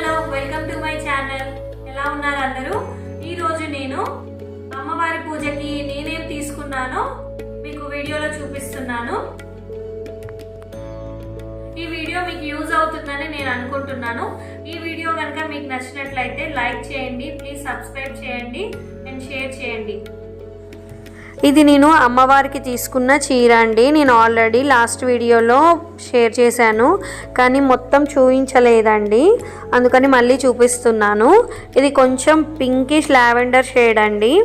Hello welcome to my channel ఎలా ఉన్నారు అందరూ? ఈరోజు నేను అమ్మవారి పూజకి నేనేం తీసుకున్నానో మీకు వీడియోలో చూపిస్తున్నాను. ఈ వీడియో మీకు యూజ్ అవుతుందని నేను అనుకుంటున్నాను. ఈ వీడియో కనుక మీకు నచ్చినట్లయితే లైక్ చేయండి ప్లీజ్ సబ్స్క్రైబ్ చేయండి. ఇది నేను అమ్మవారికి తీసుకున్న చీర అండి. నేను ఆల్రెడీ లాస్ట్ వీడియోలో షేర్ చేశాను. కానీ మొత్తం చూపించలేదండి. అందుకని మళ్ళీ చూపిస్తున్నాను. ఇది కొంచెం పింకిష్ లావెండర్ షేడ్ అండి.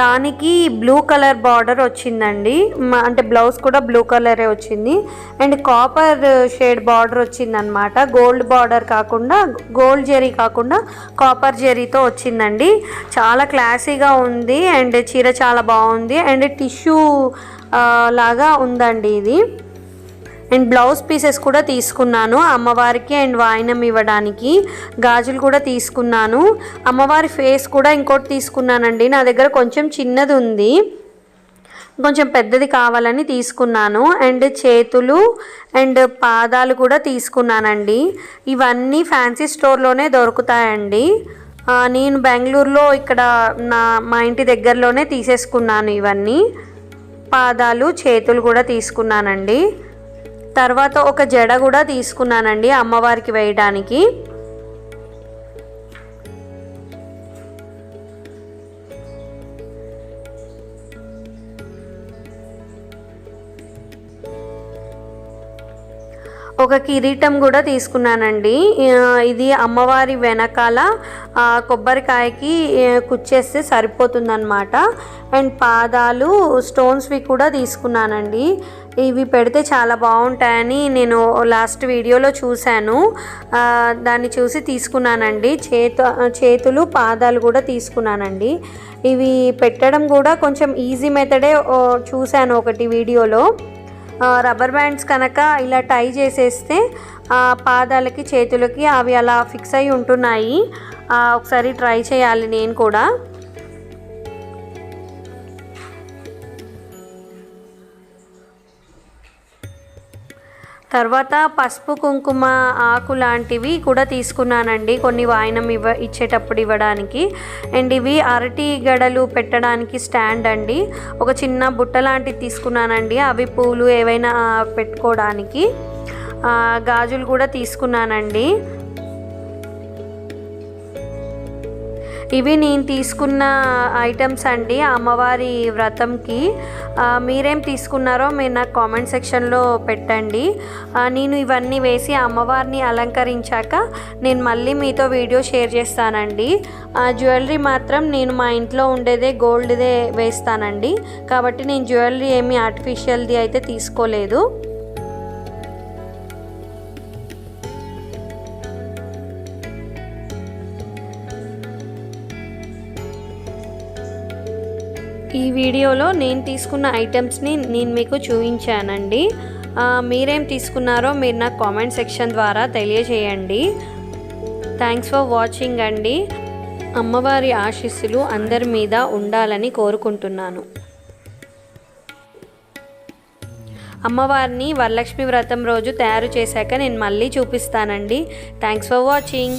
దానికి బ్లూ కలర్ బార్డర్ వచ్చిందండి. అంటే బ్లౌజ్ కూడా బ్లూ కలరే వచ్చింది. అండ్ కాపర్ షేడ్ బార్డర్ వచ్చిందనమాట గోల్డ్ బార్డర్ కాకుండా గోల్డ్ జెరీ కాకుండా కాపర్ జెరీతో వచ్చిందండి. చాలా క్లాసీగా ఉంది అండ్ చీర చాలా బాగుంది. అండ్ టిష్యూ లాగా ఉందండి ఇది. అండ్ బ్లౌజ్ పీసెస్ కూడా తీసుకున్నాను అమ్మవారికి అండ్ వాయినం ఇవ్వడానికి. గాజులు కూడా తీసుకున్నాను. అమ్మవారి ఫేస్ కూడా ఇంకోటి తీసుకున్నానండి. నా దగ్గర కొంచెం చిన్నది ఉంది. కొంచెం పెద్దది కావాలని తీసుకున్నాను. అండ్ చేతులు అండ్ పాదాలు కూడా తీసుకున్నానండి. ఇవన్నీ ఫ్యాన్సీ స్టోర్లోనే దొరుకుతాయండి. నేను బెంగళూరులో ఇక్కడ నా మా ఇంటి దగ్గరలోనే తీసేసుకున్నాను ఇవన్నీ. పాదాలు చేతులు కూడా తీసుకున్నానండి. తర్వాత ఒక జడ కూడా తీసుకున్నానండి అమ్మవారికి వేయడానికి. ఒక కిరీటం కూడా తీసుకున్నానండి. ఇది అమ్మవారి వెనకాల కొబ్బరికాయకి కుచ్చేస్తే సరిపోతుందన్నమాట. అండ్ పాదాలు స్టోన్స్వి కూడా తీసుకున్నానండి. ఇవి పెడితే చాలా బాగుంటాయని నేను లాస్ట్ వీడియోలో చూశాను. దాన్ని చూసి తీసుకున్నానండి. చేత చేతులు పాదాలు కూడా తీసుకున్నానండి. ఇవి పెట్టడం కూడా కొంచెం ఈజీ మెథడే చూశాను ఒకటి వీడియోలో. రబ్బర్ బ్యాండ్స్ కనుక ఇలా టై చేసేస్తే ఆ పాదాలకి చేతులకి అవి అలా ఫిక్స్ అయి ఉంటున్నాయి. ఒకసారి ట్రై చేయాలి నేను కూడా. తర్వాత పసుపు కుంకుమ ఆకు లాంటివి కూడా తీసుకున్నానండి. కొన్ని వాయినం ఇవ్వ ఇచ్చేటప్పుడు ఇవ్వడానికి. అండ్ ఇవి అరటి గడలు పెట్టడానికి స్టాండ్ అండి. ఒక చిన్న బుట్ట లాంటిది తీసుకున్నానండి. అవి పూలు ఏవైనా పెట్టుకోవడానికి. గాజులు కూడా తీసుకున్నానండి. ఇవి నేను తీసుకున్న ఐటమ్స్ అండి అమ్మవారి వ్రతంకి. మీరేం తీసుకున్నారో మీరు నాకు కామెంట్ సెక్షన్లో పెట్టండి. నేను ఇవన్నీ వేసి అమ్మవారిని అలంకరించాక నేను మళ్ళీ మీతో వీడియో షేర్ చేస్తానండి. ఆ, జ్యువెలరీ మాత్రం నేను మా ఇంట్లో ఉండేదే గోల్డ్దే వేస్తానండి. కాబట్టి నేను జ్యువెలరీ ఏమీ ఆర్టిఫిషియల్ది అయితే తీసుకోలేదు. ఈ వీడియోలో నేను తీసుకున్న ఐటమ్స్ని నేను మీకు చూపించానండి. మీరేం తీసుకున్నారో మీరు నాకు కామెంట్ సెక్షన్ ద్వారా తెలియజేయండి. థ్యాంక్స్ ఫర్ వాచింగ్ అండి. అమ్మవారి ఆశీస్సులు అందరి మీద ఉండాలని కోరుకుంటున్నాను. అమ్మవారిని వరలక్ష్మి వ్రతం రోజు తయారు చేశాక నేను మళ్ళీ చూపిస్తానండి. Thanks for watching